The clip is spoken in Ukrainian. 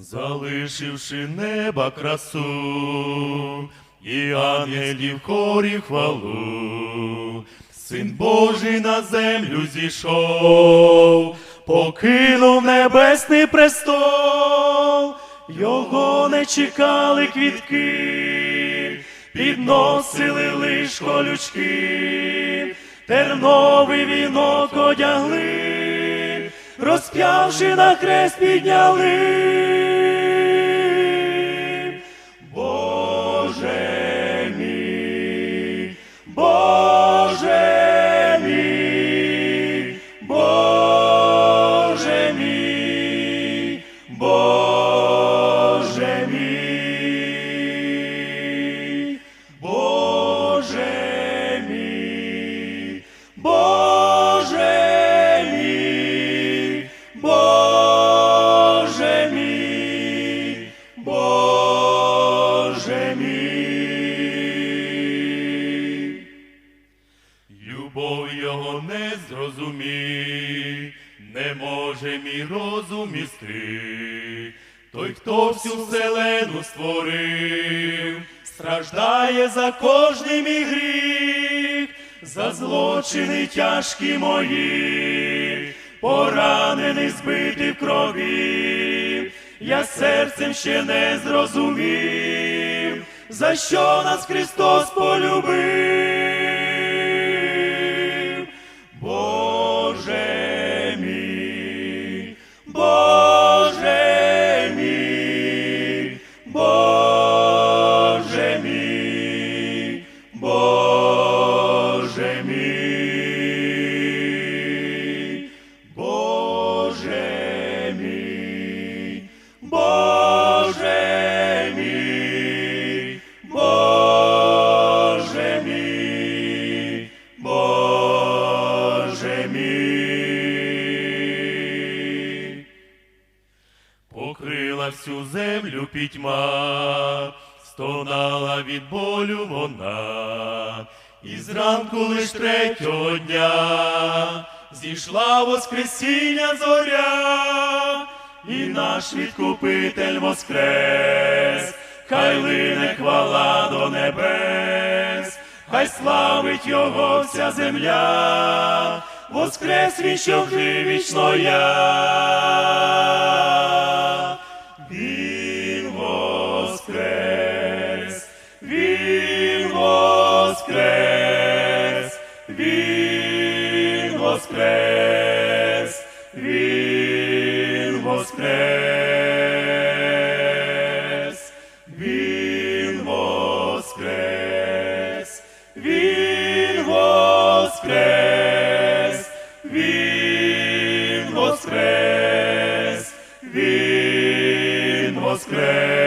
залишивши неба красу, і ангелів хорі хвалу. Син Божий на землю зійшов, покинув небесний престол, його не чекали квітки, підносили лиш колючки, терновий вінок одягли, розп'явши на хрест підняли. Зрозумій, не може мій розум місти. Той, хто всю вселену створив, страждає за кожний мій гріх, за злочини тяжкі мої, поранений, збитий в крові. Я серцем ще не зрозумів, за що нас Христос полюбив. Боже мій, Боже мій, Боже мій, Боже мій, Боже мій. Покрила всю землю пітьма, стонала від болю вона, і зранку лиш третього дня зійшла воскресіння зоря, і наш відкупитель воскрес, хай лине хвала до небес, хай славить його вся земля, воскрес він, що жив вічно я. воскрес, Він воскрес, Він воскрес, Він воскрес, Він воскрес, Він воскрес.